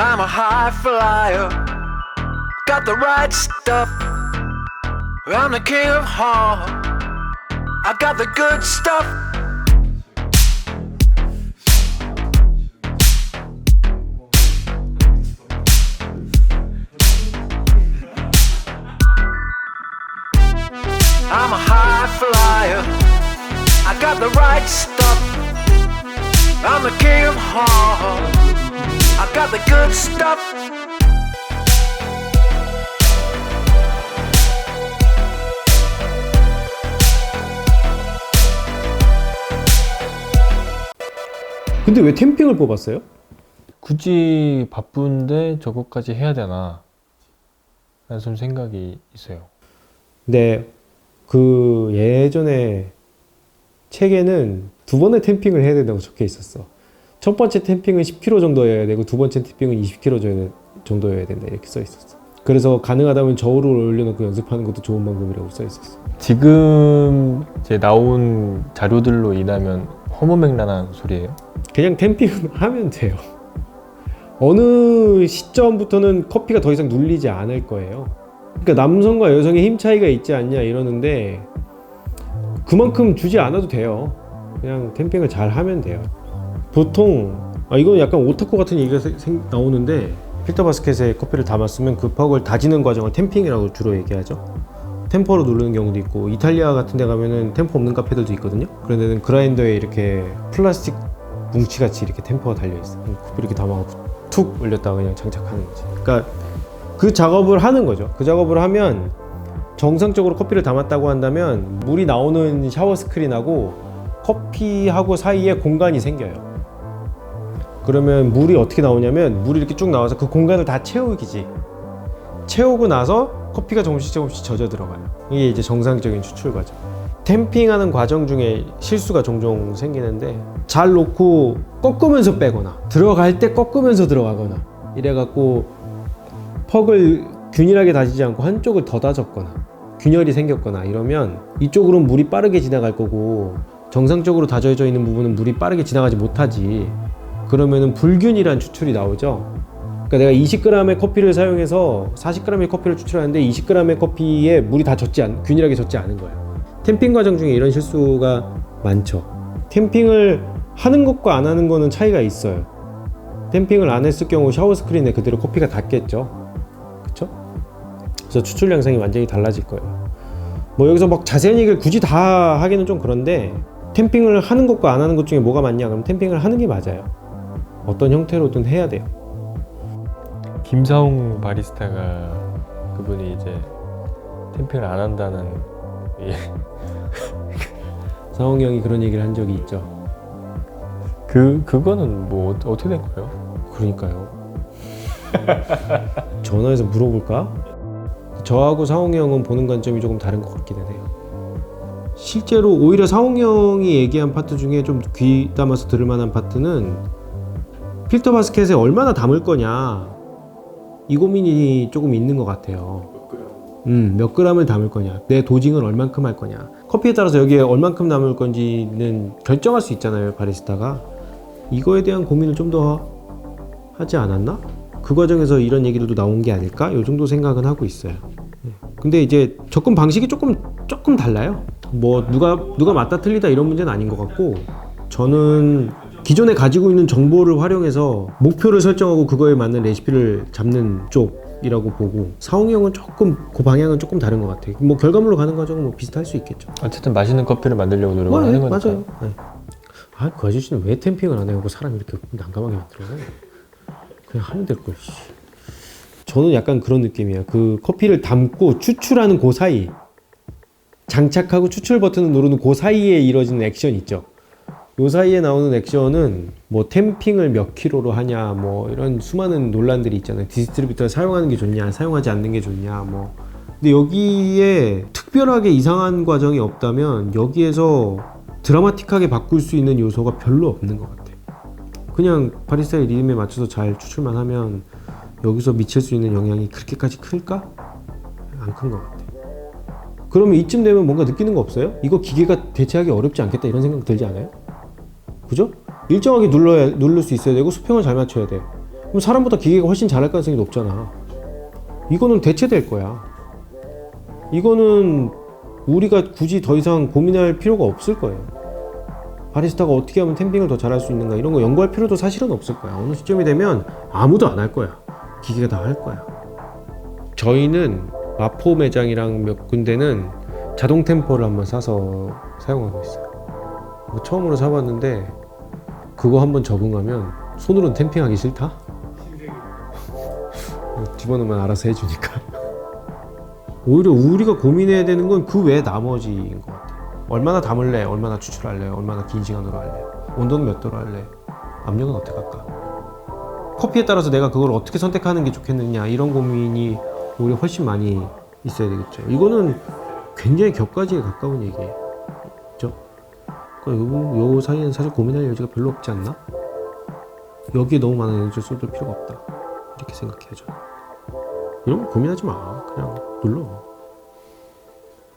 I'm a high flyer, got the right stuff. I'm the king of heart, I got the good stuff. I'm a high flyer, I got the right stuff. I'm the king of heart, I got the good stuff. 근데 왜 캠핑을 뽑았어요? 굳이 바쁜데 저것까지 해야 되나? 라는 좀 생각이 있어요. 근데 그 예전에 책에는 두 번의 캠핑을 해야 된다고 적혀 있었어. 첫 번째 캠핑은 10km 정도여야 되고 두 번째 캠핑은 20km 정도여야 된다 이렇게 써 있었어. 그래서 가능하다면 저울을 올려놓고 연습하는 것도 좋은 방법이라고 써 있었어. 지금 이제 나온 자료들로 인하면 허무맹랑한 소리예요. 그냥 캠핑은 하면 돼요. 어느 시점부터는 커피가 더 이상 눌리지 않을 거예요. 그러니까 남성과 여성의 힘 차이가 있지 않냐 이러는데 그만큼 주지 않아도 돼요. 그냥 캠핑을 잘 하면 돼요. 보통 아 이건 약간 오타쿠 같은 얘기가 생- 생- 나오는데 필터 바스켓에 커피를 담았으면 그 퍽을 다지는 과정을 템핑이라고 주로 얘기하죠. 템퍼로 누르는 경우도 있고 이탈리아 같은 데 가면은 템퍼 없는 카페들도 있거든요. 그런 데는 그라인더에 이렇게 플라스틱 뭉치 같이 이렇게 템퍼가 달려 있어. 커피 이렇게 담아서 툭 올렸다가 그냥 장착하는 거지. 그러니까 그 작업을 하는 거죠. 그 작업을 하면 정상적으로 커피를 담았다고 한다면 물이 나오는 샤워 스크린하고 커피하고 사이에 공간이 생겨요. 그러면 물이 어떻게 나오냐면 물이 이렇게 쭉 나와서 그 공간을 다 채우기지. 채우고 나서 커피가 조금씩 조금씩 젖어 들어가요. 이게 이제 정상적인 추출 과정. 템핑하는 과정 중에 실수가 종종 생기는데 잘 놓고 꺾으면서 빼거나 들어갈 때 꺾으면서 들어가거나 이래갖고 퍽을 균일하게 다지지 않고 한쪽을 더 다졌거나 균열이 생겼거나 이러면 이쪽으로는 물이 빠르게 지나갈 거고 정상적으로 다져져 있는 부분은 물이 빠르게 지나가지 못하지 그러면은 불균일한 추출이 나오죠 그러니까 내가 20g의 커피를 사용해서 40g의 커피를 추출하는데 20g의 커피에 물이 다 젖지 않, 균일하게 젖지 않은 거예요 템핑 과정 중에 이런 실수가 많죠 템핑을 하는 것과 안 하는 거는 차이가 있어요 템핑을 안 했을 경우 샤워 스크린에 그대로 커피가 닿겠죠 그쵸? 그래서 추출 양상이 완전히 달라질 거예요. 뭐 여기서 막 자세한 얘기를 굳이 다 하기는 좀 그런데 템핑을 하는 것과 안 하는 것 중에 뭐가 맞냐? 그럼 템핑을 하는 게 맞아요. 어떤 형태로든 해야 돼요. 김사홍 바리스타가 그분이 이제 템핑을 안 한다는 예. 사홍 형이 그런 얘기를 한 적이 있죠. 그 그거는 뭐 어- 어떻게 된 거예요? 그러니까요. 전화해서 물어볼까? 저하고 사홍 형은 보는 관점이 조금 다른 것 같기는 해요. 실제로 오히려 사홍 형이 얘기한 파트 중에 좀 귀 담아서 들을 만한 파트는 필터 바스켓에 얼마나 담을 거냐 이 고민이 조금 있는 것 같아요. 음, 몇 그램을 담을 거냐, 내 도징을 얼만큼 할 거냐. 커피에 따라서 여기에 얼만큼 담을 건지는 결정할 수 있잖아요, 바리스타가. 이거에 대한 고민을 좀 더 하지 않았나? 그 과정에서 이런 얘기들도 나온 게 아닐까? 요 정도 생각은 하고 있어요. 네. 근데 이제 접근 방식이 조금 조금 달라요. 뭐 누가 누가 맞다 틀리다 이런 문제는 아닌 것 같고 저는 기존에 가지고 있는 정보를 활용해서 목표를 설정하고 그거에 맞는 레시피를 잡는 쪽 이라고 보고 사홍이 형은 조금 그 방향은 조금 다른 것 같아요. 뭐 결과물로 가는 과정은 뭐 비슷할 수 있겠죠. 어쨌든 맛있는 커피를 만들려고 노력을 하는 거니까. 맞아요. 네. 아, 그 아저씨는 왜 템핑을 안 해고 사람 이렇게 난감하게 만들어? 그냥 하면 될 걸. 씨. 저는 약간 그런 느낌이야. 그 커피를 담고 추출하는 그 사이, 장착하고 추출 버튼을 누르는 그 사이에 이루어지는 액션 있죠. 요 사이에 나오는 액션은 뭐 템핑을 몇 킬로로 하냐, 뭐 이런 수많은 논란들이 있잖아요. 디스트리뷰터를 사용하는 게 좋냐, 사용하지 않는 게 좋냐, 뭐. 근데 여기에 특별하게 이상한 과정이 없다면 여기에서 드라마틱하게 바꿀 수 있는 요소가 별로 없는 것 같아요. 그냥 바리스타의 리듬에 맞춰서 잘 추출만 하면 여기서 미칠 수 있는 영향이 그렇게까지 클까? 안 큰 것 같아요. 그러면 이쯤 되면 뭔가 느끼는 거 없어요? 이거 기계가 대체하기 어렵지 않겠다 이런 생각 들지 않아요? 그죠? 일정하게 눌러야 누를 수 있어야 되고 수평을 잘 맞춰야 돼. 그럼 사람보다 기계가 훨씬 잘할 가능성이 높잖아. 이거는 대체될 거야. 이거는 우리가 굳이 더 이상 고민할 필요가 없을 거예요. 바리스타가 어떻게 하면 템핑을 더 잘할 수 있는가 이런 거 연구할 필요도 사실은 없을 거야. 어느 시점이 되면 아무도 안 할 거야. 기계가 다 할 거야. 저희는 마포 매장이랑 몇 군데는 자동 템퍼를 한번 사서 사용하고 있어요. 뭐 처음으로 사봤는데 그거 한번 적응하면 손으로는 템핑하기 싫다. 집어넣으면 알아서 해주니까. 오히려 우리가 고민해야 되는 건 그 외 나머지인 것 같아. 얼마나 담을래? 얼마나 추출할래? 얼마나 긴 시간으로 할래? 온도는 몇 도로 할래? 압력은 어떻게 할까? 커피에 따라서 내가 그걸 어떻게 선택하는 게 좋겠느냐 이런 고민이 오히려 훨씬 많이 있어야 되겠죠. 이거는 굉장히 격가지에 가까운 얘기예요. 그죠? 그러니까 요, 요 사이에는 사실 고민할 여지가 별로 없지 않나? 여기에 너무 많은 에너지를 쏟을 필요가 없다. 이렇게 생각해요, 저는. 이런 거 고민하지 마. 그냥 눌러.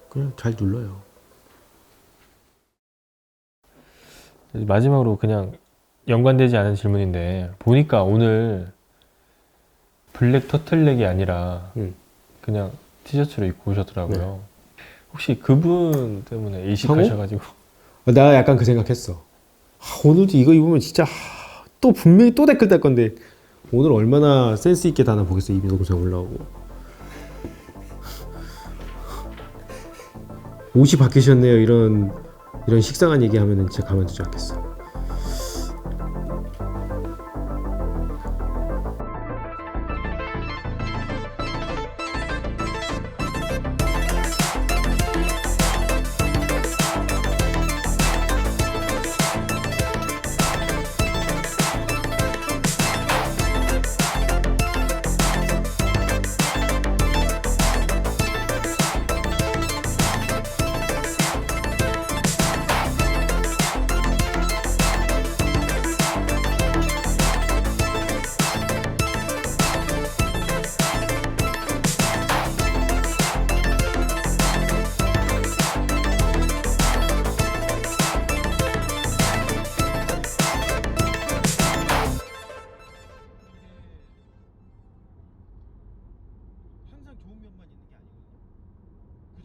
그냥 잘 눌러요. 마지막으로 그냥 연관되지 않은 질문인데 보니까 오늘 블랙 터틀넥이 아니라 음. 그냥 티셔츠를 입고 오셨더라고요. 혹시 그분 때문에 상호? 이식하셔가지고 나 약간 그 생각했어. 아, 오늘도 이거 입으면 진짜 하, 또 분명히 또 댓글 달 건데 오늘 얼마나 센스 있게 다나 보겠어 너무 잘 올라오고 옷이 바뀌셨네요 이런 이런 식상한 얘기하면은 진짜 가만두지 않겠어.